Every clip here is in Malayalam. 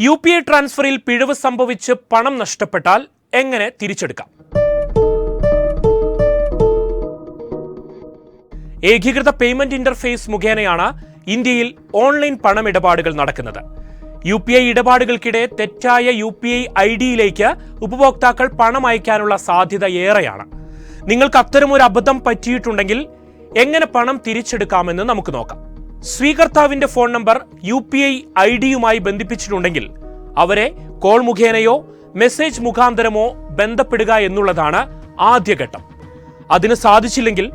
യു പി ഐ ട്രാൻസ്ഫറിൽ പിഴവ് സംഭവിച്ച് പണം നഷ്ടപ്പെട്ടാൽ എങ്ങനെ തിരിച്ചെടുക്കാം? ഏകീകൃത പേയ്മെന്റ് ഇന്റർഫേസ് മുഖേനയാണ് ഇന്ത്യയിൽ ഓൺലൈൻ പണമിടപാടുകൾ നടക്കുന്നത്. യു പി ഐ ഇടപാടുകൾക്കിടെ തെറ്റായ യു പി ഐ ഐ ഡിയിലേക്ക് ഉപഭോക്താക്കൾ പണം അയക്കാനുള്ള സാധ്യത ഏറെയാണ്. നിങ്ങൾക്ക് അത്തരമൊരു അബദ്ധം പറ്റിയിട്ടുണ്ടെങ്കിൽ എങ്ങനെ പണം തിരിച്ചെടുക്കാമെന്ന് നമുക്ക് നോക്കാം. സ്വീകർത്താവിന്റെ phone number U P I I ഡിയുമായി ബന്ധിപ്പിച്ചിട്ടുണ്ടെങ്കിൽ അവരെ കോൾ മുഖേനയോ മെസ്സേജ് മുഖാന്തരമോ ബന്ധപ്പെടുക എന്നുള്ളതാണ് ആദ്യഘട്ടം. അതിന് സാധിച്ചില്ലെങ്കിൽ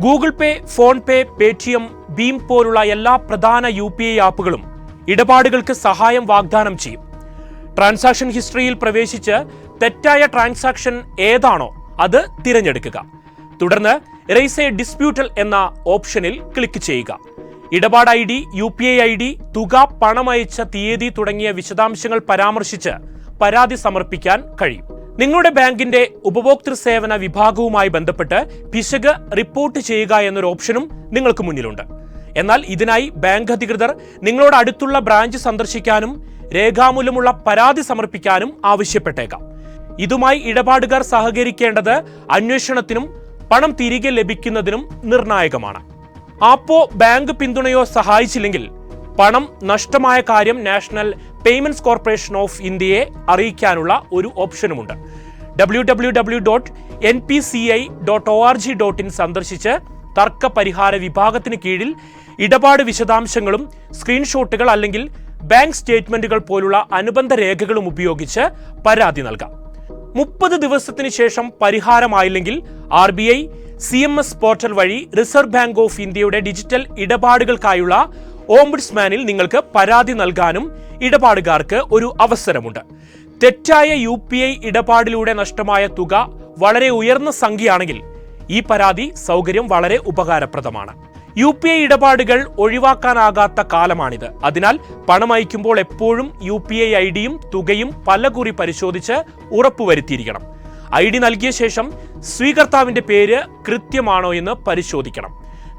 Google Pay PhonePe Paytm ഭീം പോലുള്ള എല്ലാ പ്രധാന യു പി ഐ ആപ്പുകളും ഇടപാടുകൾക്ക് സഹായം വാഗ്ദാനം ചെയ്യും. ട്രാൻസാക്ഷൻ ഹിസ്റ്ററിയിൽ പ്രവേശിച്ച് തെറ്റായ ട്രാൻസാക്ഷൻ ഏതാണോ അത് തിരഞ്ഞെടുക്കുക. തുടർന്ന് എ ഡിസ്പ്യൂട്ടൽ എന്ന ഓപ്ഷനിൽ ക്ലിക്ക് ചെയ്യുക. ഇടപാട് I D U P I I D തുക പണമയച്ച തീയതി തുടങ്ങിയ വിശദാംശങ്ങൾ പരാമർശിച്ച് പരാതി സമർപ്പിക്കാൻ കഴിയും. നിങ്ങളുടെ ബാങ്കിന്റെ ഉപഭോക്തൃ സേവന വിഭാഗവുമായി ബന്ധപ്പെട്ട് പിശക് റിപ്പോർട്ട് ചെയ്യുക എന്നൊരു ഓപ്ഷനും നിങ്ങൾക്ക് മുന്നിലുണ്ട്. എന്നാൽ ഇതിനായി ബാങ്ക് അധികൃതർ നിങ്ങളോട് അടുത്തുള്ള ബ്രാഞ്ച് സന്ദർശിക്കാനും രേഖാമൂലമുള്ള പരാതി സമർപ്പിക്കാനും ആവശ്യപ്പെട്ടേക്കാം. ഇതുമായി ഇടപാടുകാർ സഹകരിക്കേണ്ടത് അന്വേഷണത്തിനും പണം തിരികെ ലഭിക്കുന്നതിനും നിർണായകമാണ്. ആപ്പോ ബാങ്ക് പിന്തുണയോ സഹായിച്ചില്ലെങ്കിൽ പണം നഷ്ടമായ കാര്യം നാഷണൽ പേയ്മെന്റ്സ് കോർപ്പറേഷൻ ഓഫ് ഇന്ത്യയെ അറിയിക്കാനുള്ള ഒരു ഓപ്ഷനുമുണ്ട്. W W W dot N P C I dot O R G dot in സന്ദർശിച്ച് തർക്ക പരിഹാര വിഭാഗത്തിന് കീഴിൽ ഇടപാട് വിശദാംശങ്ങളും സ്ക്രീൻഷോട്ടുകൾ അല്ലെങ്കിൽ ബാങ്ക് സ്റ്റേറ്റ്മെന്റുകൾ പോലുള്ള അനുബന്ധ രേഖകളും ഉപയോഗിച്ച് പരാതി നൽകാം. മുപ്പത് ദിവസത്തിന് ശേഷം പരിഹാരമായില്ലെങ്കിൽ R B I C M S portal വഴി റിസർവ് ബാങ്ക് ഓഫ് ഇന്ത്യയുടെ ഡിജിറ്റൽ ഇടപാടുകൾക്കായുള്ള ഓംബുഡ്സ്മാനിൽ നിങ്ങൾക്ക് പരാതി നൽകാനും ഇടപാടുകാർക്ക് ഒരു അവസരമുണ്ട്. തെറ്റായ യു പി ഐ ഇടപാടിലൂടെ നഷ്ടമായ തുക വളരെ ഉയർന്ന സംഖ്യയാണെങ്കിൽ ഈ പരാതി സൗകര്യം വളരെ ഉപകാരപ്രദമാണ്. യു പി ഐ ഇടപാടുകൾ ഒഴിവാക്കാനാകാത്ത കാലമാണിത്. അതിനാൽ പണം അയക്കുമ്പോൾ എപ്പോഴും യു പി ഐ ഐ ഡിയും തുകയും പലകുറി പരിശോധിച്ച് ഉറപ്പുവരുത്തിയിരിക്കണം. ഐ ഡി നൽകിയ ശേഷം സ്വീകർത്താവിന്റെ പേര് കൃത്യമാണോ എന്ന് പരിശോധിക്കണം.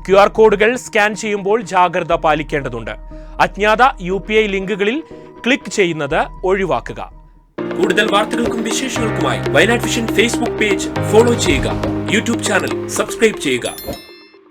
ക്യു ആർ കോഡുകൾ സ്കാൻ ചെയ്യുമ്പോൾ ജാഗ്രത പാലിക്കേണ്ടതുണ്ട്. അജ്ഞാത യു പി ഐ ലിങ്കുകളിൽ ക്ലിക്ക് ചെയ്യുന്നത് ഒഴിവാക്കുക. കൂടുതൽ വാർത്തകൾക്കും വിശേഷങ്ങൾക്കുമായി Wayanad Vision Facebook page follow ചെയ്യുക. യൂട്യൂബ് ചാനൽ സബ്സ്ക്രൈബ് ചെയ്യുക.